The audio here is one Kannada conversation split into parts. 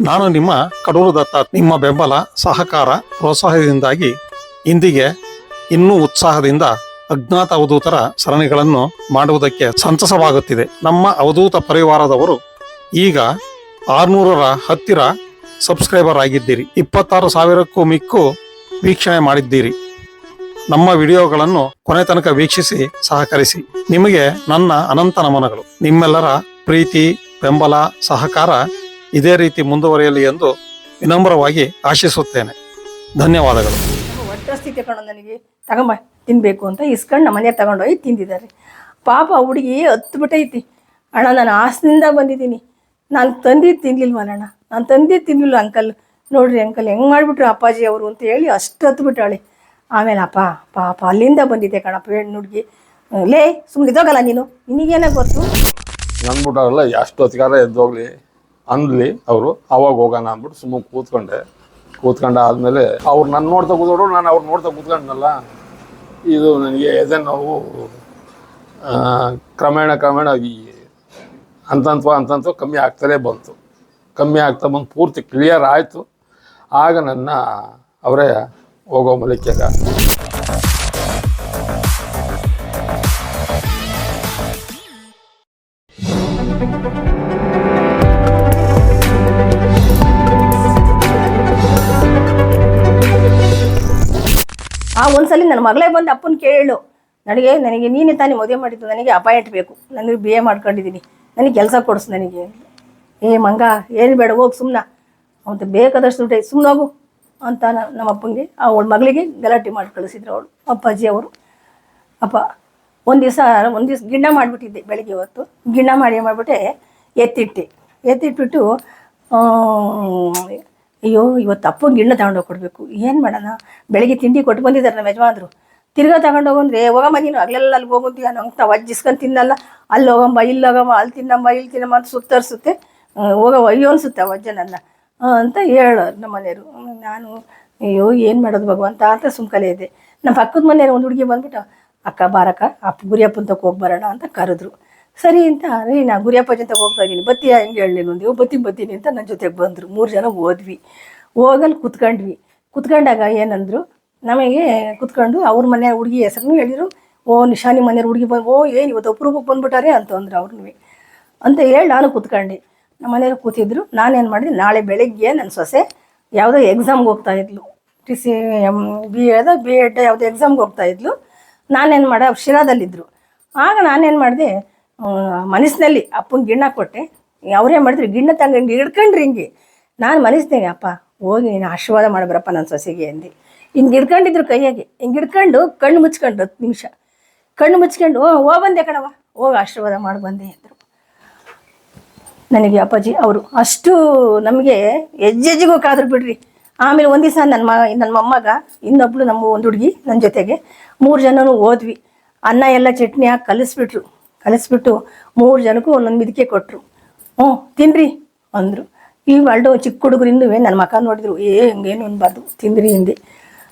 ನಾನು ನಿಮ್ಮ ಕಡೂರು ದತ್ತ ನಿಮ್ಮ ಬೆಂಬಲ, ಸಹಕಾರ, ಪ್ರೋತ್ಸಾಹದಿಂದಾಗಿ ಇಂದಿಗೆ ಇನ್ನೂ ಉತ್ಸಾಹದಿಂದ ಅಜ್ಞಾತ ಅವಧೂತರ ಸರಣಿಗಳನ್ನು ಮಾಡುವುದಕ್ಕೆ ಸಂತಸವಾಗುತ್ತಿದೆ. ನಮ್ಮ ಅವಧೂತ ಪರಿವಾರದವರು ಈಗ ಆರುನೂರರ ಹತ್ತಿರ ಸಬ್ಸ್ಕ್ರೈಬರ್ ಆಗಿದ್ದೀರಿ. ಇಪ್ಪತ್ತಾರು ಸಾವಿರಕ್ಕೂ ಮಿಕ್ಕು ವೀಕ್ಷಣೆ ಮಾಡಿದ್ದೀರಿ. ನಮ್ಮ ವಿಡಿಯೋಗಳನ್ನು ಕೊನೆ ತನಕ ವೀಕ್ಷಿಸಿ, ಸಹಕರಿಸಿ. ನಿಮಗೆ ನನ್ನ ಅನಂತ ನಮನಗಳು. ನಿಮ್ಮೆಲ್ಲರ ಪ್ರೀತಿ, ಬೆಂಬಲ, ಸಹಕಾರ ಇದೇ ರೀತಿ ಮುಂದುವರಿಯಲಿ ಎಂದು ವಿನಮ್ರವಾಗಿ ಆಶಿಸುತ್ತೇನೆ. ಧನ್ಯವಾದಗಳು. ತಗೊಂಡು ನನಗೆ ತಗೊಂಬ ತಿನ್ಬೇಕು ಅಂತ ಇಸ್ಕೊಂಡು ನಮ್ಮ ಮನೆ ತಗೊಂಡೋಗಿ ತಿಂದಿದ್ದಾರೆ. ಪಾಪ ಹುಡುಗಿ ಹತ್ತು ಬಿಟ್ಟೈತಿ ಅಣ್ಣ ನಾನು ಆಸದಿಂದ ಬಂದಿದ್ದೀನಿ. ನಾನು ತಂದಿದ್ದು ತಿನ್ಲಿಲ್ವಲ್ಲಣ್ಣ ನಾನು ತಂದಿದ್ದು ತಿನ್ಲಿಲ್ಲ ಅಂಕಲ್. ನೋಡ್ರಿ ಅಂಕಲ್ ಹೆಂಗೆ ಮಾಡಿಬಿಟ್ರು ಅಪ್ಪಾಜಿ ಅವರು ಅಂತ ಹೇಳಿ ಅಷ್ಟು ಹತ್ತು ಬಿಟ್ಟಾಳೆ ಆಮೇಲೆ ಅಪ್ಪ ಪಾಪ ಅಲ್ಲಿಂದ ಬಂದಿದ್ದೆ ಕಣಪ್ಪ ಹೆಣ್ಣು ಹುಡುಗಿ. ಲೇ ಸುಮ್ಮನೆ ಇದೋಗಲ್ಲ ನೀನು. ನಿನಗೇನಾಗ ಗೊತ್ತು? ಅಂದ್ಬಿಟ್ಟವ್ರಲ್ಲ ಎಷ್ಟು ಹೊತ್ತಿಗಾರ ಎದ್ದೋಗ್ಲಿ. ಅಂದ್ಲಿ ಅವರು, ಅವಾಗ ಹೋಗೋಣ ಅಂದ್ಬಿಟ್ಟು ಸುಮ್ಮನೆ ಕೂತ್ಕೊಂಡೆ. ಕೂತ್ಕೊಂಡ ಆದಮೇಲೆ ಅವ್ರು ನನ್ನ ನೋಡ್ತಾ ಕೂತ್ಕೊಂಡು ನಾನು ಅವ್ರು ನೋಡ್ತಾ ಕೂತ್ಕೊಂಡ್ನಲ್ಲ. ಇದು ನನಗೆ ಎದೆ ನೋವು ಕ್ರಮೇಣ ಕ್ರಮೇಣ ಈ ಅಂತಂತ್ವ ಹಂತಂತ್ವ ಕಮ್ಮಿ ಆಗ್ತಲೇ ಬಂತು. ಕಮ್ಮಿ ಆಗ್ತಾ ಬಂದು ಪೂರ್ತಿ ಕ್ಲಿಯರ್ ಆಯಿತು. ಆಗ ನನ್ನ, ಅವರೇ ಹೋಗೋ ಮಲಿಕ್ಕಾಗ ಒಂದ್ಸಲಿ ನನ್ನ ಮಗಳೇ ಬಂದು ಅಪ್ಪನ ಕೇಳು. ನನಗೆ ನನಗೆ ನೀನೇ ತಾನೇ ಮದುವೆ ಮಾಡಿದ್ದು, ನನಗೆ ಅಪಾಯಿಂಟ್ ಬೇಕು ನನಗೆ ಬಿ ಎ ಮಾಡ್ಕೊಂಡಿದ್ದೀನಿ. ನನಗೆ ಕೆಲಸ ಕೊಡಿಸು ನನಗೆ. ಏ ಮಂಗ, ಏನು ಬೇಡ, ಹೋಗಿ ಸುಮ್ಮನೆ ಅವಂತ ಬೇಕಾದಷ್ಟು ದುಡ್ಡು ಸುಮ್ಮನೆ ಹೋಗು ಅಂತ ನಮ್ಮ ಅಪ್ಪನಿಗೆ ಅವಳ ಮಗಳಿಗೆ ಗಲಾಟೆ ಮಾಡಿ ಕಳಿಸಿದ್ರು ಅವಳು, ಅಪ್ಪಾಜಿ ಅವರು. ಅಪ್ಪ, ಒಂದು ದಿವಸ ಒಂದು ದಿವಸ ಗಿಣ್ಣ ಮಾಡಿಬಿಟ್ಟಿದ್ದೆ ಬೆಳಗ್ಗೆ ಹೊತ್ತು. ಗಿಣ್ಣ ಮಾಡಿ ಮಾಡಿಬಿಟ್ಟೆ ಎತ್ತಿಟ್ಟೆ. ಎತ್ತಿಟ್ಬಿಟ್ಟು ಅಯ್ಯೋ, ಇವತ್ತು ಅಪ್ಪಂಗೆ ಗಿಣ್ಣ ತಗೊಂಡೋಗಿ ಕೊಡಬೇಕು. ಏನು ಮಾಡೋಣ? ಬೆಳಗ್ಗೆ ತಿಂಡಿ ಕೊಟ್ಟು ಬಂದಿದ್ದಾರೆ ನಮ್ಮ ಯಜಮಾನ್ರು. ತಿರ್ಗಾ ತಗೊಂಡೋಗಂದ್ರೆ ಹೋಗಮ್ಮ ನೀನು ಅಲ್ಲೆಲ್ಲ ಅಲ್ಲಿ ಹೋಗುತ್ತೀಯ ನಂಗೆ ತಾವು ಅಜ್ಜಿಸ್ಕೊಂಡು ತಿನ್ನಲ್ಲ. ಅಲ್ಲಿ ಹೋಗಮ್ಮ, ಇಲ್ಲಿ ಹೋಗಮ್ಮ, ಅಲ್ಲಿ ತಿನ್ನಮ್ಮ, ಇಲ್ಲಿ ತಿನ್ನಮ್ಮ ಅಂತ ಸುತ್ತರಿಸುತ್ತೆ ಹೋಗವ ಅಯ್ಯೋ ಅನಿಸುತ್ತೆ ಅಜ್ಜ ನನ್ನ. ಅಂತ ಹೇಳೋರು ನಮ್ಮ ಮನೆಯವರು. ನಾನು, ಅಯ್ಯೋ, ಏನು ಮಾಡೋದು ಭಗವಂತ ಅಂತ ಸುಮ್ಕಲೆ ಇದೆ. ನಮ್ಮ ಪಕ್ಕದ ಮನೆಯವ್ರು ಒಂದು ಹುಡುಗಿ ಬಂದ್ಬಿಟ್ಟು, ಅಕ್ಕ, ಬಾರಕ್ಕ ಅಪ್ಪ ಗುರಿಯಪ್ಪನ ತಕ್ಕ ಹೋಗಿ ಬರೋಣ ಅಂತ ಕರೆದ್ರು. ಸರಿ ಅಂತ ರೀ ನಾ ಗುರಿಯಪ್ಪ ಜೊತೆ ಹೋಗ್ತಾ ಇದ್ದೀನಿ. ಬತ್ತೀಯ ಹೆಂಗೆ ಹೇಳಿ ಒಂದು ಬತ್ತೀನಿ ಬತ್ತೀನಿ ಅಂತ ನನ್ನ ಜೊತೆಗೆ ಬಂದರು. ಮೂರು ಜನ ಹೋದ್ವಿ. ಹೋಗಲ್ಲಿ ಕುತ್ಕೊಂಡ್ವಿ. ಕುತ್ಕೊಂಡಾಗ ಏನಂದರು, ನಮಗೆ ಕುತ್ಕೊಂಡು ಅವ್ರ ಮನೆ ಹುಡುಗಿ ಹೆಸರು ಹೇಳಿದ್ರು ಓ, ನಿಶಾನಿ ಮನೆಯವ್ರ ಹುಡುಗಿ ಬಂದು, ಓ, ಏನು ಇವತ್ತು ಅಪರೂಪಕ್ಕೆ ಬಂದ್ಬಿಟ್ಟಾರೆ ಅಂತಂದ್ರು ಅವ್ರನ್ನೂ ಅಂತ ಹೇಳಿ ನಾನು ಕೂತ್ಕೊಂಡೆ. ನಮ್ಮ ಮನೆಯವ್ರು ಕೂತಿದ್ರು. ನಾನೇನು ಮಾಡಿದೆ, ನಾಳೆ ಬೆಳಗ್ಗೆ ನನ್ನ ಸೊಸೆ ಯಾವುದೋ ಎಕ್ಸಾಮ್ಗೆ ಹೋಗ್ತಾ ಇದ್ಲು. ಟಿ ಸಿ ಎಂ ಬಿ ಎದ ಬಿ ಎಡ್ ಯಾವುದೋ ಎಕ್ಸಾಮ್ಗೆ ಹೋಗ್ತಾ ಇದ್ಲು. ನಾನೇನು ಮಾಡ ಶಿರಾದಲ್ಲಿದ್ದರು ಆಗ ನಾನೇನು ಮಾಡಿದೆ ಮನಸ್ಸಿನಲ್ಲಿ ಅಪ್ಪನ ಗಿಣ್ಣ ಕೊಟ್ಟೆ. ಅವರೇ ಮಾಡಿದ್ರು ಗಿಣ್ಣ ತಂಗಂಡು ಹಿಡ್ಕೊಂಡ್ರಿ ಹಿಂಗೆ. ನಾನು ಮನಸ್ತೇನೆ ಅಪ್ಪ, ಹೋಗಿ ನೀನು ಆಶೀರ್ವಾದ ಮಾಡಬ್ರಪ್ಪ ನನ್ನ ಸೊಸೆಗೆ, ಅಂದು. ಹಿಂಗೆ ಹಿಡ್ಕೊಂಡಿದ್ರು ಕೈಯಾಗೆ. ಹಿಂಗೆ ಹಿಡ್ಕೊಂಡು ಕಣ್ಣು ಮುಚ್ಕೊಂಡು ಹತ್ತು ನಿಮಿಷ. ಕಣ್ಣು ಮುಚ್ಕೊಂಡು, ಓ, ಹೋಗಿ ಬಂದೆ ಕಣವ ಹೋಗಿ ಆಶೀರ್ವಾದ ಮಾಡಿ ಬಂದೆ, ಅಂದರು. ನನಗೆ ಅಪ್ಪಾಜಿ, ಅವರು ಅಷ್ಟು ನಮಗೆ ಹೆಜ್ಜೆಜ್ಜಿಗೂ ಕಾದ್ರು ಬಿಡ್ರಿ. ಆಮೇಲೆ ಒಂದು ದಿವಸ ನನ್ನ ಮ ನನ್ನ ಮೊಮ್ಮಗ, ಇನ್ನೊಬ್ಳು ನಮ್ಮ ಒಂದು ಹುಡುಗಿ ನನ್ನ ಜೊತೆಗೆ, ಮೂರು ಜನನೂ ಹೋದ್ವಿ. ಅನ್ನ ಎಲ್ಲ ಚಟ್ನಿ ಹಾಕಿ ಕಲಿಸ್ಬಿಟ್ರು. ಕಲಿಸ್ಬಿಟ್ಟು ಮೂರು ಜನಕ್ಕೂ ಒಂದೊಂದು ಮಿದಿಕೆ ಕೊಟ್ಟರು ಹ್ಞೂ, ತಿನ್ರಿ ಅಂದರು. ಈ ಅಲ್ಡು ಚಿಕ್ಕ ಹುಡುಗರು ಇನ್ನೂ ನನ್ನ ಮಕ್ಕ ನೋಡಿದ್ರು, ಏ, ಹಂಗೇನು ಅನ್ಬಾರ್ದು. ತಿಂದ್ರಿ ಹಿಂದೆ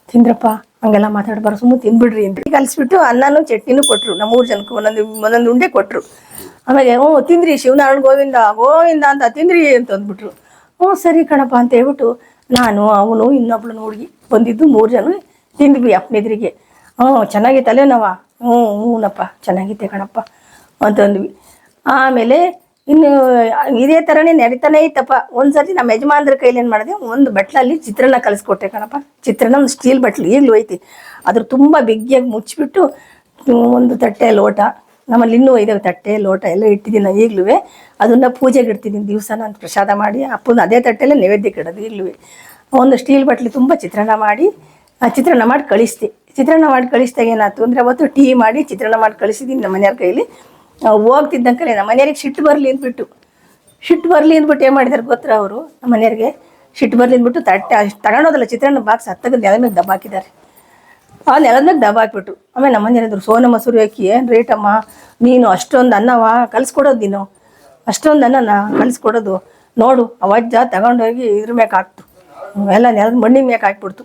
ತಿಂದ್ರಪ್ಪ, ಹಂಗೆಲ್ಲ ಮಾತಾಡ್ಬಾರ್ದು ಸುಮ್ಮನೆ ತಿಂದ್ಬಿಡ್ರಿ ಅಂದ್ರಿ ಕಲಿಸ್ಬಿಟ್ಟು ಅನ್ನನೂ ಚಟ್ನಿನೂ ಕೊಟ್ಟರು ನಮ್ಮ ಮೂರು ಜನಕ್ಕೂ ಒಂದೊಂದು ಒಂದೊಂದು ಉಂಡೆ ಕೊಟ್ಟರು ಆಮೇಲೆ, ಹ್ಞೂ ತಿಂದ್ರಿ ಶಿವನಾರಾಯಣ ಗೋವಿಂದ ಗೋವಿಂದ ಅಂತ ತಿಂದ್ರಿ ಅಂತ ಅಂದ್ಬಿಟ್ರು. ಹ್ಞೂ, ಸರಿ ಕಣಪ್ಪ ಅಂತ ಹೇಳ್ಬಿಟ್ಟು ನಾನು, ಅವನು, ಇನ್ನೊಬ್ಳು ಹುಡುಗಿ ಬಂದಿದ್ದು ಮೂರು ಜನ ತಿಂದ್ವಿ ಅಪ್ಪನೆದ್ರಿಗೆ ಹ್ಞೂ ಚೆನ್ನಾಗಿತ್ತಲ್ಲೇ ಅಲ್ಲೇನವ ಹ್ಞೂ, ಹ್ಞೂನಪ್ಪ ಚೆನ್ನಾಗಿತ್ತೆ ಕಣಪ್ಪ. ಅಂತಂದ್ವಿ ಆಮೇಲೆ ಇನ್ನು ಇದೇ ಥರನೇ ನಡೀತಾನೆ ಇತ್ತಪ್ಪ. ಒಂದ್ಸತಿ ನಮ್ಮ ಯಜಮಾನ್ರ ಕೈಲಿ ಏನು ಮಾಡಿದೆ? ಒಂದು ಬಟ್ಲಲ್ಲಿ ಚಿತ್ರಾನ್ನ ಕಲಿಸ್ಕೊಟ್ಟೆ ಕಣಪ್ಪ. ಚಿತ್ರಾನ್ನ ಒಂದು ಸ್ಟೀಲ್ ಬಟ್ಲು ಈಗಲೂ ಐತಿ. ಅದ್ರ ತುಂಬ ಬಿಗ್ಗಿಯಾಗಿ ಮುಚ್ಚಿಬಿಟ್ಟು ಒಂದು ತಟ್ಟೆ ಲೋಟ, ನಮ್ಮಲ್ಲಿ ಇನ್ನೂ ಇದಾವೆ ತಟ್ಟೆ ಲೋಟ ಎಲ್ಲ ಇಟ್ಟಿದ್ದೀನಿ ನಾನು ಈಗಲೂ ಅದನ್ನು ಪೂಜೆಗೆ ಇಡ್ತಿದ್ದೀನಿ ದಿವಸ ನಾನು ಪ್ರಸಾದ ಮಾಡಿ. ಅಪ್ಪನ ಅದೇ ತಟ್ಟೆಲ್ಲೇ ನೈವೇದ್ಯಕ್ಕೆ ಇಡೋದು ಈಗಲೂ ಒಂದು ಸ್ಟೀಲ್ ಬಟ್ಲಿ ತುಂಬ ಚಿತ್ರಾನ್ನ ಮಾಡಿ, ಆ ಚಿತ್ರಾನ್ನ ಮಾಡಿ ಕಳಿಸ್ತೀನಿ ಚಿತ್ರಾನ್ನ ಮಾಡಿ ಕಳಿಸ್ದಾಗ ಏನಾಯ್ತು ಅಂದರೆ ಅವತ್ತು ಟೀ ಮಾಡಿ ಚಿತ್ರಾನ್ನ ಮಾಡಿ ಕಳಿಸಿದ್ದೀನಿ ನಮ್ಮ ಮನೆಯವ್ರ ಕೈಲಿ. ಹೋಗ್ತಿದ್ದಂಕಲೆ ನಮ್ಮ ಮನೆಯವ್ರಿಗೆ ಸಿಟ್ಟು ಬರಲಿ ಅಂದ್ಬಿಟ್ಟು. ಸಿಟ್ಟು ಬರಲಿ ಅಂದ್ಬಿಟ್ಟು ಏನು ಮಾಡಿದಾರೆ ಗೊತ್ತರ ಅವರು? ನಮ್ಮ ಮನೆಯವ್ರಿಗೆ ಸಿಟ್ಟು ಬರಲಿ ಅಂದ್ಬಿಟ್ಟು ತಟ್ಟೆ ಅಷ್ಟು ತಗೊಳೋದಲ್ಲ ಚಿತ್ರಾನ್ನ ಬಾಕ್ಸ್ ಹತ್ತಗ ನೆಲದ ಮೇಲೆ ದಬ್ಬ ಹಾಕಿದ್ದಾರೆ. ಆ ನೆಲದ ಮೇಲೆ ದಬ್ಬ ಹಾಕ್ಬಿಟ್ಟು, ಆಮೇಲೆ ನಮ್ಮ ಮನೆಯವ್ರು ಸೋನ ಮಸೂರಿ ಅಕ್ಕಿ, ಏನು ರೇಟಮ್ಮ ನೀನು ಅಷ್ಟೊಂದು ಅನ್ನವ, ಕಲಿಸ್ಕೊಡೋದು ನೀನು. ಅಷ್ಟೊಂದು ಅನ್ನನ ಕಲಿಸ್ಕೊಡೋದು. ನೋಡು ಅವಜ್ಜ ತಗೊಂಡೋಗಿ ಇದ್ರ ಮ್ಯಾಕೆ ಹಾಕ್ತು. ಎಲ್ಲ ನೆಲದ ಮಣ್ಣಿನ ಮ್ಯಾಕೆ ಹಾಕ್ಬಿಡ್ತು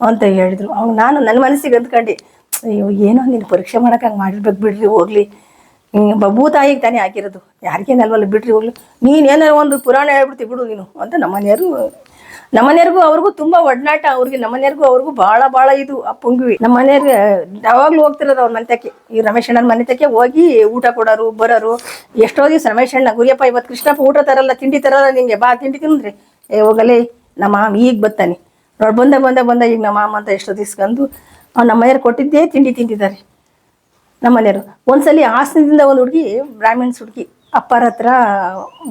ಅಂತ ಹೇಳಿದ್ರು. ಅವಾಗ ನಾನು ನನ್ನ ಮನಸ್ಸಿಗೆ ಅಂದ್ಕೊಂಡು, ಅಯ್ಯೋ, ಏನೋ ನೀನು ಪರೀಕ್ಷೆ ಮಾಡೋಕೆ ಹಂಗೆ ಮಾಡಿರ್ಬೇಕು ಬಿಡ್ರಿ, ಹೋಗ್ಲಿ. ಭೂತಾಯಿಗೆ ತಾನೇ ಹಾಕಿರೋದು ಯಾರಿಗೇನಲ್ವಲ್ಲ ಬಿಡ್ರಿ ಹೋಗ್ಲಿ. ನೀನೇನಾರು ಒಂದು ಪುರಾಣ ಹೇಳ್ಬಿಡ್ತಿ ಬಿಡು ನೀನು ಅಂತ ನಮ್ಮನೆಯವರು ನಮ್ಮನೆಯವ್ರಿಗೂ ಅವ್ರಿಗೂ ತುಂಬಾ ಒಡನಾಟ ಅವ್ರಿಗೆ ನಮ್ಮನೆಯವ್ರಿಗೂ ಅವ್ರಿಗೂ ಭಾಳ ಭಾಳ ಇದು ಅಪ್ಪಂಗಿವಿ ನಮ್ಮನೆಯವ್ರಿಗೆ ಯಾವಾಗಲೂ ಹೋಗ್ತಿರೋದು ಅವ್ರ ಮನೆತಕ್ಕೆ. ಈ ರಮೇಶ್ ಅಣ್ಣನ ಮನೆತಕ್ಕೆ ಹೋಗಿ ಊಟ ಕೊಡೋರು, ಬರೋರು. ಎಷ್ಟೋ ದಿವಸ ರಮೇಶ್ ಗುರಿಯಪ್ಪ ಇವತ್ತು ಕೃಷ್ಣಪ್ಪ ಊಟ ತರಲ್ಲ, ತಿಂಡಿ ತರಲ್ಲ ನಿಂಗೆ, ಬಾ ತಿಂಡಿ ತಿಂದ್ರಿ. ಏ, ಹೋಗಲೇ, ನಮ್ಮ ಮಾಮ ಈಗ ಬರ್ತಾನೆ. ನೋಡಿ ಬಂದ ಬಂದ ಬಂದ ಈಗ ನಮ್ಮ ಮಾಮ ಅಂತ ಎಷ್ಟೋ ದಿವ್ಸಕ್ಕಂದು ನಮ್ಮ ಕೊಟ್ಟಿದ್ದೇ ತಿಂಡಿ ತಿಂದಿದ್ದಾರೆ. ನಮ್ಮ ಮನೆಯವರು ಒಂದ್ಸಲಿ ಹಾಸನದಿಂದ ಒಂದು ಹುಡುಗಿ ಬ್ರಾಹ್ಮಿಣ್ಸ್ ಹುಡುಗಿ, ಅಪ್ಪರ ಹತ್ರ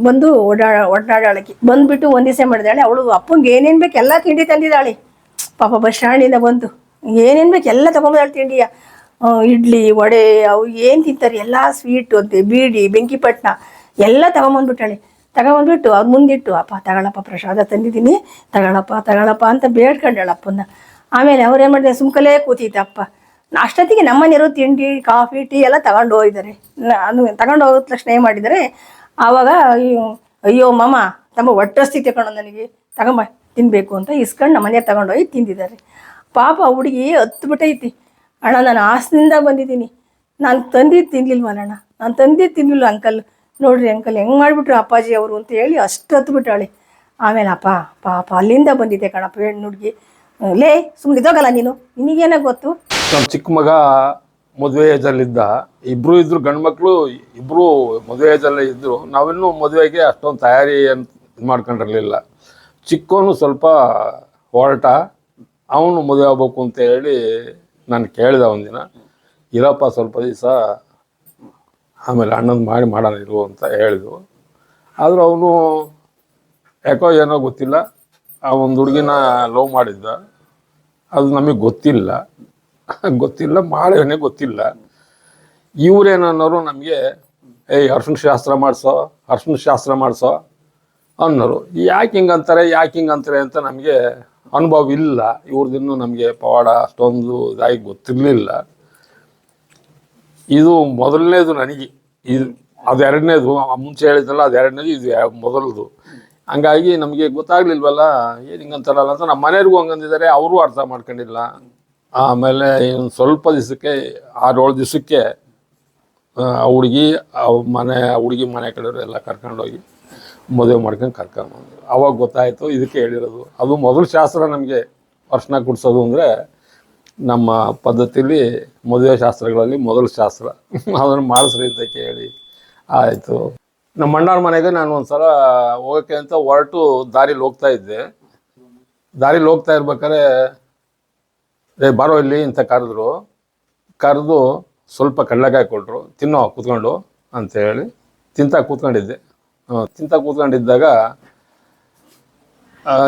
ಬಂದು ಓಡಾಡ ಓಡಾಡಾಳಕ್ಕೆ ಬಂದ್ಬಿಟ್ಟು ಒಂದು ದಿವಸ ಮಾಡಿದಾಳೆ, ಅವಳು ಅಪ್ಪಂಗೆ ಏನೇನು ಬೇಕು ಎಲ್ಲ ತಿಂಡಿ ತಂದಿದ್ದಾಳೆ. ಪಾಪ ಬಸ್ ಸ್ಟ್ಯಾಂಡಿಂದ ಬಂದು. ಏನೇನು ಬೇಕು ಎಲ್ಲ ತಗೊಂಬಂದಾಳೆ ತಿಂಡಿಯ. ಇಡ್ಲಿ, ವಡೆ, ಅವು ಏನು ತಿಂತಾರೆ, ಎಲ್ಲ ಸ್ವೀಟ್ ಅಂತೆ, ಬೀಡಿ ಬೆಂಕಿಪಟ್ಟಣ ಎಲ್ಲ ತಗೊಂಬಂದ್ಬಿಟ್ಟಾಳೆ ತಗೊಂಬಂದ್ಬಿಟ್ಟು ಅವ್ರ ಮುಂದಿಟ್ಟು, ಅಪ್ಪ, ತಗೊಳಪ್ಪ ಪ್ರಸಾದ ತಂದಿದ್ದೀನಿ, ತಗೊಳಪ್ಪ ತಗೊಳಪ್ಪ ಅಂತ ಬೇಡ್ಕೊಂಡಾಳ ಅಪ್ಪನ ಆಮೇಲೆ ಅವ್ರೇನು ಮಾಡಿದೆ, ಸುಮ್ಕಲೇ ಕೂತಿದ್ದ ಅಪ್ಪ. ಅಷ್ಟೊತ್ತಿಗೆ ನಮ್ಮನೆಯವರು ತಿಂಡಿ, ಕಾಫಿ, ಟೀ ಎಲ್ಲ ತಗೊಂಡು ಹೋಗಿದ್ದಾರೆ. ನಾನು ತಗೊಂಡು ಹೋದ ತಕ್ಷಣ ಏನು ಮಾಡಿದ್ದಾರೆ, ಆವಾಗ ಅಯ್ಯೋ ಮಾಮ, ತಮ್ಮ ಹೊಟ್ಟಸ್ತಿ ತಗೊಂಡು ನನಗೆ. ತಗೊಂಬ ತಿನ್ನಬೇಕು ಅಂತ ಇಸ್ಕೊಂಡು ನಮ್ಮ ಮನೆಯವ್ರು ತಗೊಂಡೋಗಿ ತಿಂದಿದ್ದಾರೆ. ಪಾಪ ಹುಡುಗಿ ಹತ್ತು ಬಿಟ್ಟೈತಿ ಅಣ್ಣ, ನಾನು ಹಾಸನಿಂದ ಬಂದಿದ್ದೀನಿ. ನಾನು ತಂದಿದ್ದು ಅಣ್ಣ? ನಾನು ತಂದಿದ್ದು ತಿನ್ಲಿಲ್ಲ ಅಂಕಲ್. ನೋಡ್ರಿ ಅಂಕಲ್, ಹೆಂಗೆ ಮಾಡಿಬಿಟ್ರು ಅಪ್ಪಾಜಿ ಅವರು ಅಂತ ಹೇಳಿ ಅಷ್ಟು ಹತ್ತು ಬಿಟ್ಟಾಳೆ ಆಮೇಲೆ ಅಪ್ಪ ಪಾಪ ಅಲ್ಲಿಂದ ಬಂದಿದ್ದೆ ಕಣಪ್ಪ, ಹೆಣ್ಣು ಹುಡುಗಿ. ಲೇ ಸುಮ್ಮನೆ ಇದೋಗಲ್ಲ ನೀನು. ನಿನಗೇನೋ ಗೊತ್ತು? ನಮ್ಮ ಚಿಕ್ಕ ಮಗ ಮದುವೆ ಏಜಲ್ಲಿದ್ದ. ಇಬ್ರು ಇದ್ರು ಗಂಡು ಮಕ್ಕಳು ಇಬ್ರು ಮದುವೆ ಏಜಲ್ಲೇ ಇದ್ರು. ನಾವಿನ್ನೂ ಮದುವೆಗೆ ಅಷ್ಟೊಂದು ತಯಾರಿ ಅಂತ ಇದು ಮಾಡ್ಕೊಂಡಿರಲಿಲ್ಲ. ಚಿಕ್ಕವನು ಸ್ವಲ್ಪ ಹೊರಟ. ಅವನು ಮದುವೆ ಆಗ್ಬೇಕು ಅಂತ ಹೇಳಿ ನಾನು ಕೇಳಿದೆ ಒಂದಿನ. ಇರಪ್ಪ, ಸ್ವಲ್ಪ ದಿವಸ ಆಮೇಲೆ ಅಣ್ಣನ ಮಾಡಿ ಮಾಡೋಣ ಇರು ಅಂತ ಹೇಳಿದ್ರು. ಆದರೂ ಅವನು ಯಾಕೋ ಏನೋ ಗೊತ್ತಿಲ್ಲ. ಆ ಒಂದು ಹುಡುಗಿನ ಲವ್ ಮಾಡಿದ್ದ. ಅದು ನಮಗೆ ಗೊತ್ತಿಲ್ಲ. ಗೊತ್ತಿಲ್ಲ ಮಾಡೋನೆ ಗೊತ್ತಿಲ್ಲ. ಇವ್ರೇನನ್ನೋರು ನಮಗೆ, ಏಯ್ ಅರ್ಶಿನ ಶಾಸ್ತ್ರ ಮಾಡಿಸೋ ಅರ್ಶಿನ ಶಾಸ್ತ್ರ ಮಾಡಿಸೋ ಅನ್ನೋರು. ಯಾಕೆ ಹಿಂಗಂತಾರೆ ಯಾಕೆ ಹಿಂಗಂತಾರೆ ಅಂತ ನಮಗೆ ಅನುಭವ ಇಲ್ಲ. ಇವ್ರದಿನ್ನೂ ನಮಗೆ ಪವಾಡ ಅಷ್ಟೊಂದು ಇದಾಗಿ ಗೊತ್ತಿರಲಿಲ್ಲ. ಇದು ಮೊದಲನೇದು ನನಗೆ. ಇದು ಅದೆರಡನೇದು ಮುಂಚೆ ಹೇಳಿದ್ನಲ್ಲ ಅದೆರಡನೇದು ಇದು ಮೊದಲದು. ಹಂಗಾಗಿ ನಮಗೆ ಗೊತ್ತಾಗ್ಲಿಲ್ವಲ್ಲ, ಏನು ಹಿಂಗಂತಾರಲ್ಲ ಅಂತ ನಮ್ಮ ಮನೆಯವ್ರಿಗೂ ಹಂಗಂದಿದ್ದಾರೆ, ಅವರು ಅರ್ಥ ಮಾಡ್ಕೊಂಡಿಲ್ಲ. ಆಮೇಲೆ ಇನ್ನು ಸ್ವಲ್ಪ ದಿವಸಕ್ಕೆ ಆರು ಏಳು ದಿವಸಕ್ಕೆ ಹುಡುಗಿ ಮನೆ ಹುಡುಗಿ ಮನೆ ಕಡೆಯವರು ಎಲ್ಲ ಕರ್ಕೊಂಡೋಗಿ ಮದುವೆ ಮಾಡ್ಕೊಂಡು ಕರ್ಕೊಂಡು ಬಂದರು. ಅವಾಗ ಗೊತ್ತಾಯಿತು, ಇದಕ್ಕೆ ಹೇಳಿರೋದು. ಅದು ಮೊದಲು ಶಾಸ್ತ್ರ ನಮಗೆ ಅರ್ಶನ ಕುಡಿಸೋದು ಅಂದರೆ, ನಮ್ಮ ಪದ್ಧತಿಲಿ ಮದುವೆ ಶಾಸ್ತ್ರಗಳಲ್ಲಿ ಮೊದಲು ಶಾಸ್ತ್ರ. ಅದನ್ನು ಮಾಡಿಸ್ರಿ ಅಂತ ಕೇಳಿ. ಆಯಿತು. ನಮ್ಮ ಅಣ್ಣವ್ರ ಮನೆಗೆ ನಾನು ಒಂದ್ಸಲ ಹೋಗಕ್ಕೆ ಅಂತ ಹೊರಟು ದಾರಿಲಿ ಹೋಗ್ತಾ ಇದ್ದೆ. ದಾರಿಲಿ ಹೋಗ್ತಾ ಇರ್ಬೇಕಾದ್ರೆ, ಏ, ಬಾರೋ ಇಲ್ಲಿ, ಅಂತ ಕರೆದ್ರು. ಕರೆದು ಸ್ವಲ್ಪ ಕಡಲೆಕಾಯಿ ಕೊಟ್ಟರು ತಿನ್ನೋ, ಕೂತ್ಕೊಂಡು ಅಂತ ಹೇಳಿ ತಿಂತಾ ಕೂತ್ಕೊಂಡಿದ್ದೆ. ತಿಂತ ಕೂತ್ಕೊಂಡಿದ್ದಾಗ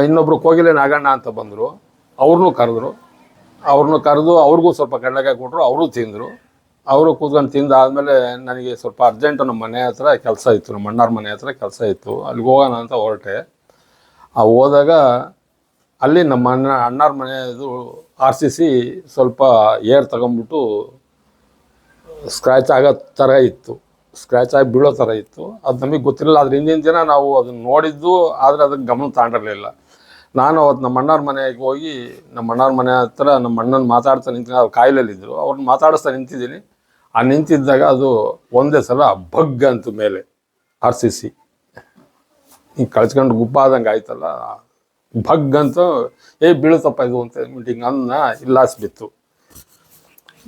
ಇನ್ನೊಬ್ರು ಕೋಗಿಲೆ ನಾಗಣ್ಣ ಅಂತ ಬಂದರು. ಅವ್ರನ್ನೂ ಕರೆದ್ರು. ಅವ್ರನ್ನೂ ಕರೆದು ಅವ್ರಿಗೂ ಸ್ವಲ್ಪ ಕಡಲೆಕಾಯಿ ಕೊಟ್ಟರು ಅವರು ತಿಂದರು. ಅವರು ಕೂತ್ಕೊಂಡು ತಿಂದಾದಮೇಲೆ ನನಗೆ ಸ್ವಲ್ಪ ಅರ್ಜೆಂಟು ನಮ್ಮ ಮನೆ ಹತ್ರ ಕೆಲಸ ಇತ್ತು, ನಮ್ಮ ಅಣ್ಣಾರ ಮನೆ ಹತ್ರ ಕೆಲಸ ಇತ್ತು. ಅಲ್ಲಿಗೆ ಹೋಗೋಣ ಅಂತ ಹೊರಟೆ. ಆ ಹೋದಾಗ ಅಲ್ಲಿ ನಮ್ಮ ಅಣ್ಣ, ಅಣ್ಣಾರ ಮನೆಯದು ಆರ್ ಸಿ ಸಿ ಸ್ವಲ್ಪ ಏರ್ ತಗೊಂಬಿಟ್ಟು ಸ್ಕ್ರ್ಯಾಚ್ ಆಗೋ ಥರ ಇತ್ತು. ಸ್ಕ್ರ್ಯಾಚ್ ಆಗಿ ಬೀಳೋ ಥರ ಇತ್ತು. ಅದು ನಮಗೆ ಗೊತ್ತಿರಲಿಲ್ಲ. ಅದ್ರ ಹಿಂದಿನ ದಿನ ನಾವು ಅದನ್ನು ನೋಡಿದ್ದು, ಆದರೆ ಅದಕ್ಕೆ ಗಮನ ತಾಂಡಿರಲಿಲ್ಲ. ನಾನು ಅವತ್ತು ನಮ್ಮ ಅಣ್ಣಾರ ಮನೆಗೆ ಹೋಗಿ ನಮ್ಮ ಅಣ್ಣಾರ ಮನೆ ಹತ್ರ ನಮ್ಮ ಅಣ್ಣನ ಮಾತಾಡ್ತಾ ನಿಂತೀನಿ ಅವ್ರು ಕಾಯಿಲೆಯಲ್ಲಿದ್ದರು ಅವ್ರನ್ನ ಮಾತಾಡಿಸ್ತಾ ನಿಂತಿದ್ದೀನಿ. ಆ ನಿಂತಿದ್ದಾಗ ಅದು ಒಂದೇ ಸಲ ಬಗ್ ಅಂತ ಮೇಲೆ ಆರ್ ಸಿ ಸಿ ಹಿಂಗೆ ಕಳ್ಸ್ಕೊಂಡು ಗುಬ್ಬ ಆಯ್ತಲ್ಲ, ಬಗ್ ಅಂತ, ಏ, ಬೀಳುತ್ತಪ್ಪ ಇದು, ಅಂತ ಮೀಟಿಂಗ್ ಅನ್ನ ಇಲ್ಲಾಸ್ ಬಿತ್ತು.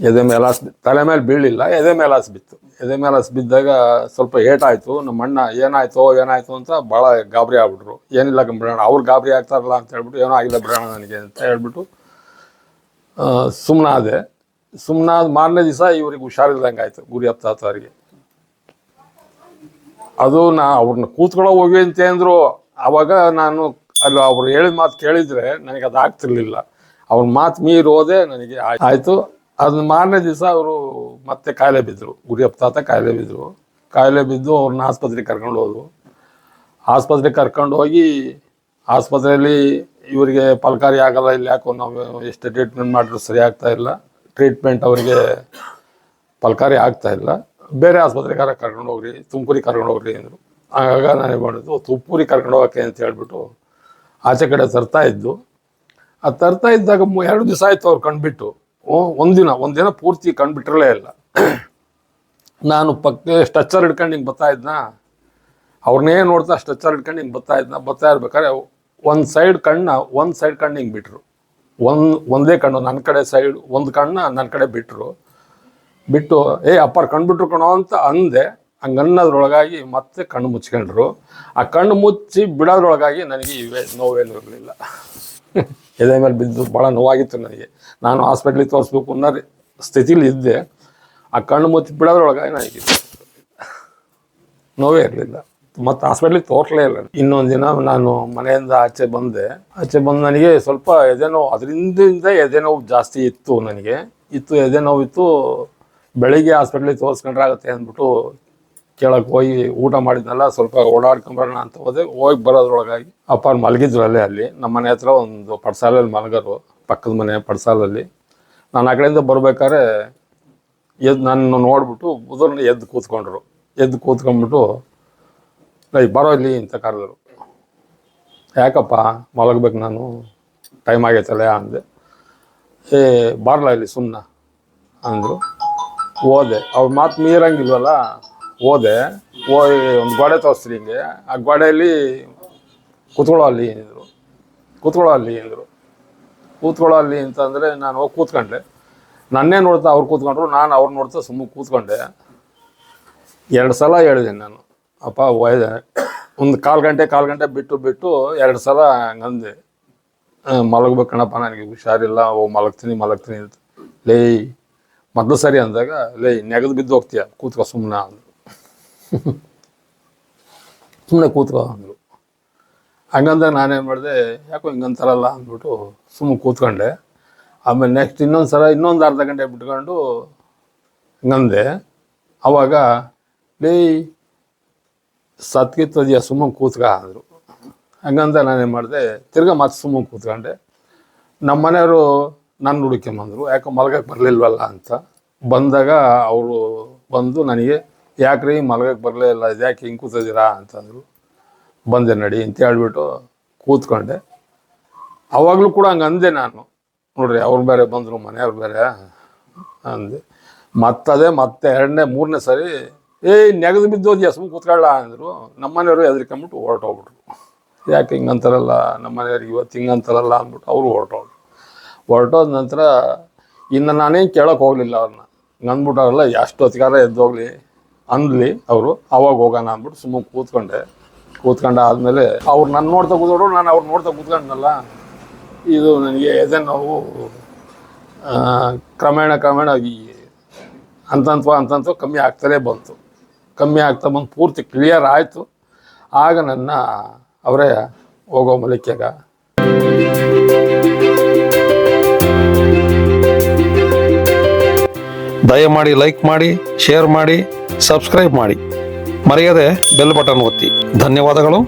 ಎದೆ ಮೇಲಾಸ್ ಬಿ ತಲೆ ಮೇಲೆ ಬೀಳಿಲ್ಲ, ಎದೆ ಮೇಲಾಸ್ ಬಿತ್ತು. ಎದೆ ಮೇಲಾಸ್ ಬಿದ್ದಾಗ ಸ್ವಲ್ಪ ಏಟಾಯಿತು, ನಮ್ಮ ಅಣ್ಣ, ಏನಾಯ್ತೋ, ಏನಾಯ್ತು ಅಂತ ಭಾಳ ಗಾಬರಿ ಆಗ್ಬಿಟ್ರು. ಏನಿಲ್ಲ ಬಿಡೋಣ ಅವ್ರು ಗಾಬರಿ ಆಗ್ತಾರಲ್ಲ ಅಂತ ಹೇಳ್ಬಿಟ್ಟು, ಏನೋ ಆಗಿಲ್ಲ ಬಿಡೋಣ ನನಗೆ ಅಂತ ಹೇಳ್ಬಿಟ್ಟು ಸುಮ್ಮನಾದೆ ಸುಮ್ಮನಾದ ಮಾರನೇ ದಿವಸ ಇವ್ರಿಗೆ ಹುಷಾರಿಲ್ದಂಗೆ ಆಯ್ತು ಗುರಿ ಹತ್ತಾತವರಿಗೆ ಅದು ನಾ ಅವ್ರನ್ನ ಕೂತ್ಕೊಳ್ಳೋ ಹೋಗಿ ಅಂತ ಅಂದರು, ಅವಾಗ ನಾನು ಅಲ್ಲಿ ಅವ್ರು ಹೇಳಿದ ಮಾತು ಕೇಳಿದರೆ ನನಗೆ ಅದು ಆಗ್ತಿರ್ಲಿಲ್ಲ. ಅವ್ರ ಮಾತು ಮೀರಿ ಹೋದೆ, ನನಗೆ ಆಯಿತು ಆಯ್ತು. ಅದನ್ನ ಮಾರನೇ ದಿವಸ ಅವರು ಮತ್ತೆ ಕಾಯಿಲೆ ಬಿದ್ದರು ಗುರಿ ತಾತ ಕಾಯಿಲೆ ಬಿದ್ದರು ಕಾಯಿಲೆ ಬಿದ್ದು ಅವ್ರನ್ನ ಆಸ್ಪತ್ರೆಗೆ ಕರ್ಕೊಂಡು ಹೋದ್ರು. ಆಸ್ಪತ್ರೆಗೆ ಕರ್ಕೊಂಡು ಹೋಗಿ ಆಸ್ಪತ್ರೆಯಲ್ಲಿ ಇವರಿಗೆ ಫಲಕಾರಿ ಆಗಲ್ಲ, ಇಲ್ಲಿ ಯಾಕೋ ನಾವು ಎಷ್ಟು ಟ್ರೀಟ್ಮೆಂಟ್ ಮಾಡಿದ್ರು ಸರಿ ಆಗ್ತಾ ಇಲ್ಲ. ಟ್ರೀಟ್ಮೆಂಟ್ ಅವರಿಗೆ ಫಲಕಾರಿ ಆಗ್ತಾ ಇಲ್ಲ. ಬೇರೆ ಆಸ್ಪತ್ರೆಗಾರ ಕರ್ಕೊಂಡು ಹೋಗ್ರಿ, ತುಮಕೂರಿಗೆ ಕರ್ಕೊಂಡು ಹೋಗ್ರಿ ಅಂದರು. ಆಗ ನಾನು ಮಾಡಿದ್ದು ತುಮಕೂರಿಗೆ ಕರ್ಕೊಂಡು ಹೋಗೋಕ್ಕೆ ಅಂತ ಹೇಳ್ಬಿಟ್ಟು ಆಚೆ ಕಡೆ ತರ್ತಾ ಇದ್ದು. ಆ ತರ್ತಾ ಇದ್ದಾಗ ಎರಡು ದಿವಸ ಆಯಿತು ಅವ್ರು ಕಂಡುಬಿಟ್ಟು. ಒಂದಿನ ಒಂದಿನ ಪೂರ್ತಿ ಕಂಡುಬಿಟ್ಟಿರಲೇ ಇಲ್ಲ. ನಾನು ಪಕ್ಕ ಸ್ಟ್ರಚ್ಚರ್ ಹಿಡ್ಕೊಂಡು ಹಿಂಗೆ ಬರ್ತಾ ಇದ್ನ? ಅವ್ರನ್ನೇ ನೋಡ್ತಾ ಸ್ಟ್ರಚ್ಚರ್ ಹಿಡ್ಕೊಂಡು ಹಿಂಗೆ ಬರ್ತಾ ಇದ್ನ? ಬರ್ತಾ ಇರ್ಬೇಕಾದ್ರೆ ಒಂದು ಸೈಡ್ ಕಣ್ಣ, ಒಂದು ಸೈಡ್ ಕಣ್ಣು ಹಿಂಗೆ ಬಿಟ್ರು. ಒಂದು, ಒಂದೇ ಕಣ್ಣು ನನ್ನ ಕಡೆ ಸೈಡ್ ಒಂದು ಕಣ್ಣ ನನ್ನ ಕಡೆ ಬಿಟ್ಟರು ಬಿಟ್ಟು, ಏ, ಅಪ್ಪಾರ ಕಣ್ಣು ಬಿಟ್ರು ಕಣೋ ಅಂತ ಅಂದೆ. ಹಂಗೆ ಅನ್ನೋದ್ರೊಳಗಾಗಿ ಮತ್ತೆ ಕಣ್ಣು ಮುಚ್ಕೊಂಡ್ರು. ಆ ಕಣ್ಣು ಮುಚ್ಚಿ ಬಿಡೋದ್ರೊಳಗಾಗಿ ನನಗೆ ಇವೇ ನೋವೇನು ಇರಲಿಲ್ಲ. ಎದೆ ಮೇಲೆ ಬಿದ್ದು ಭಾಳ ನೋವಾಗಿತ್ತು ನನಗೆ. ನಾನು ಹಾಸ್ಪಿಟ್ಲಿಗೆ ತೋರಿಸ್ಬೇಕು ಅನ್ನೋ ಸ್ಥಿತಿಲಿ ಇದ್ದೆ. ಆ ಕಣ್ಣು ಮುಚ್ಚಿ ಬಿಡೋದ್ರೊಳಗಾಗಿ ನನಗೆ ನೋವೇ ಇರಲಿಲ್ಲ. ಮತ್ತು ಹಾಸ್ಪಿಟ್ಲಿಗೆ ತೋರ್ಸಲೇ ಇಲ್ಲ. ಇನ್ನೊಂದು ದಿನ ನಾನು ಮನೆಯಿಂದ ಆಚೆ ಬಂದೆ. ಆಚೆ ಬಂದು ನನಗೆ ಸ್ವಲ್ಪ ಎದೆ ನೋವು ಅದರಿಂದ ಎದೆ ನೋವು ಜಾಸ್ತಿ ಇತ್ತು ನನಗೆ. ಇತ್ತು, ಎದೆ ನೋವು ಇತ್ತು. ಬೆಳಿಗ್ಗೆ ಹಾಸ್ಪಿಟ್ಲಿಗೆ ತೋರಿಸ್ಕೊಂಡ್ರೆ ಆಗುತ್ತೆ ಅಂದ್ಬಿಟ್ಟು ಕೇಳಕ್ಕೆ ಹೋಗಿ ಊಟ ಮಾಡಿದ್ನಲ್ಲ, ಸ್ವಲ್ಪ ಓಡಾಡ್ಕೊಂಬರೋಣ ಅಂತ ಹೋದೆ. ಹೋಗಿ ಬರೋದ್ರೊಳಗಾಗಿ ಅಪ್ಪ ಮಲಗಿದ್ರು ಅಲ್ಲೇ ಅಲ್ಲಿ. ನಮ್ಮ ಮನೆ ಹತ್ರ ಒಂದು ಪಡ್ಸಾಲಲ್ಲಿ ಮಲಗರು, ಪಕ್ಕದ ಮನೆ ಪಡ್ಸಾಲಲ್ಲಿ. ನಾನು ಆ ಕಡೆಯಿಂದ ಬರ್ಬೇಕಾದ್ರೆ ಎದ್ದು ನಾನು ನೋಡ್ಬಿಟ್ಟು ಉದುರ್ನ ಎದ್ದು ಕೂತ್ಕೊಂಡ್ರು. ಎದ್ದು ಕೂತ್ಕೊಂಡ್ಬಿಟ್ಟು ಲೈ ಬರೋ ಇಲ್ಲಿ ಅಂತ ಕರೆದರು ಯಾಕಪ್ಪ, ಮಲಗಬೇಕು ನಾನು? ಟೈಮ್ ಆಗೈತಲ್ಲ ಅಂದೆ. ಏ, ಬರಲ ಇಲ್ಲಿ ಸುಮ್ಮನೆ ಅಂದರು. ಹೋದೆ ಅವ್ರ ಮಾತು ಮೀರಂಗಿಲ್ವಲ್ಲ? ಹೋದೆ ಹೋಗಿ ಒಂದು ಗೋಡೆ ತೋರಿಸ್ರಿ ಹಿಂಗೆ. ಆ ಗೋಡೆಯಲ್ಲಿ ಕೂತ್ಕೊಳ್ಳೋ ಅಲ್ಲಿ ಏನಿದ್ರು ಕೂತ್ಕೊಳ್ಳೋ ಅಲ್ಲಿ ಅಂದರು. ಕೂತ್ಕೊಳ್ಳೋ ಅಲ್ಲಿ ಅಂತಂದರೆ ನಾನು ಹೋಗಿ ಕೂತ್ಕೊಂಡೆ. ನನ್ನೇ ನೋಡ್ತಾ ಅವ್ರು ಕೂತ್ಕೊಂಡ್ರು, ನಾನು ಅವ್ರು ನೋಡ್ತಾ ಸುಮ್ಮನೆ ಕೂತ್ಕೊಂಡೆ. ಎರಡು ಸಲ ಹೇಳಿದೆ ನಾನು. ಅಪ್ಪ ಒಯ್ದೆ ಒಂದು ಕಾಲು ಗಂಟೆ ಕಾಲು ಗಂಟೆ ಬಿಟ್ಟು ಬಿಟ್ಟು ಎರಡು ಸಲ ಹಂಗಂದೆ. ಮಲಗ್ಬೇಕು ಕಣಪ್ಪ, ನನಗೆ ಹುಷಾರಿಲ್ಲ. ಓ, ಮಲಗ್ತೀನಿ ಮಲಗ್ತೀನಿ ಅಂತ. ಲೇ, ಮೊದಲು ಸರಿ ಅಂದಾಗ, ಲೇ, ನೆಗದು ಬಿದ್ದು ಹೋಗ್ತೀಯ? ಕೂತ್ಕೋ ಸುಮ್ಮನೆ ಅಂದರು. ಸುಮ್ಮನೆ ಕೂತ್ಕೋ ಅಂದರು. ಹಂಗಂದಾಗ ನಾನೇನು ಮಾಡಿದೆ, ಯಾಕೋ ಹಿಂಗಂತಾರಲ್ಲ ಅಂದ್ಬಿಟ್ಟು ಸುಮ್ಮನೆ ಕೂತ್ಕೊಂಡೆ. ಆಮೇಲೆ ನೆಕ್ಸ್ಟ್ ಇನ್ನೊಂದು ಸಲ, ಇನ್ನೊಂದು ಅರ್ಧ ಗಂಟೆ ಬಿಟ್ಕೊಂಡು ಹಿಂಗಂದೆ. ಆವಾಗ ಲೇ ಸತ್ಕಿತ್ತದೆಯಾ ಸುಮ್ಮನೆ ಕೂತ್ಕ ಅಂದರು ಹಂಗಂತ ನಾನೇನು ಮಾಡಿದೆ, ತಿರ್ಗಾ ಮತ್ತೆ ಸುಮ್ಮನೆ ಕೂತ್ಕೊಂಡೆ. ನಮ್ಮ ಮನೆಯವರು ನನ್ನ ಹುಡುಕೊಂಬಂದರು ಯಾಕೆ ಮಲ್ಗಕ್ಕೆ ಬರಲಿಲ್ವಲ್ಲ ಅಂತ. ಬಂದಾಗ ಅವರು ಬಂದು ನನಗೆ, ಯಾಕ್ರಿ ಮಲ್ಗಕ್ಕೆ ಇಲ್ಲ ಯಾಕೆ ಹಿಂಗೆ ಕೂತಿದ್ದೀರಾ ಅಂತಂದರು. ಬಂದೆ ನಡಿ ಅಂತ ಹೇಳ್ಬಿಟ್ಟು ಕೂತ್ಕೊಂಡೆ. ಅವಾಗಲೂ ಕೂಡ ಹಂಗೆ ಅಂದೆ ನಾನು. ನೋಡ್ರಿ, ಅವ್ರು ಬೇರೆ ಬಂದರು, ಮನೆಯವ್ರು ಬೇರೆ ಅಂದೆ. ಮತ್ತದೇ ಮತ್ತೆ ಎರಡನೇ, ಮೂರನೇ ಸರಿ ಏಯ್ ನೆಗದು ಬಿದ್ದೋದು ಎಸ್ಮು ಕೂತ್ಕೊಳ್ಳ ಅಂದರು. ನಮ್ಮನೆಯವರು ಹೆದರ್ಕೊಂಬಿಟ್ಟು ಹೊರಟೋಗ್ಬಿಟ್ರು. ಯಾಕೆ ಹಿಂಗಂತಾರಲ್ಲ ನಮ್ಮನೆಯವ್ರಿಗೆ ಇವತ್ತು ಹಿಂಗಂತಾರಲ್ಲ ಅಂದ್ಬಿಟ್ಟು ಅವರು ಹೊರಟೋಗ್ರು ಹೊರಟೋದ ನಂತರ ಇನ್ನು ನಾನೇನು ಕೇಳೋಕೆ ಹೋಗಲಿಲ್ಲ ಅವ್ರನ್ನ ಅಂದ್ಬಿಟ್ಟವ್ರಲ್ಲ ಎಷ್ಟು ಹೊತ್ತಿಗಾರ ಎದ್ದೋಗ್ಲಿ, ಅಂದ್ಲಿ ಅವರು, ಅವಾಗ ಹೋಗೋಣ ಅಂದ್ಬಿಟ್ಟು ಸುಮ್ಮನೆ ಕೂತ್ಕೊಂಡೆ. ಕೂತ್ಕೊಂಡು ಆದಮೇಲೆ ಅವ್ರು ನನ್ನ ನೋಡ್ತಾ ಕೂತ್ಕೊಂಡ್ರು, ನಾನು ಅವ್ರು ನೋಡ್ತಾ ಕೂತ್ಕೊಂಡನಲ್ಲ. ಇದು ನನಗೆ ಎದೆ ನೋವು ಕ್ರಮೇಣ ಕ್ರಮೇಣ ಈ ಹಂತಂತ್ವ ಕಮ್ಮಿ ಆಗ್ತಲೇ ಬಂತು. ಕಮ್ಮಿ ಆಗ್ತಾ ಬಂದು ಪೂರ್ತಿ ಕ್ಲಿಯರ್ ಆಯಿತು. ಆಗ ನನ್ನ ಅವರೇ ಹೋಗೋ ಮಲಿಕೆಗ ದಯಮಾಡಿ ಲೈಕ್ ಮಾಡಿ ಶೇರ್ ಮಾಡಿ ಸಬ್ಸ್ಕ್ರೈಬ್ ಮಾಡಿ. ಮರೆಯದೆ ಬೆಲ್ ಬಟನ್ ಒತ್ತಿ. ಧನ್ಯವಾದಗಳು.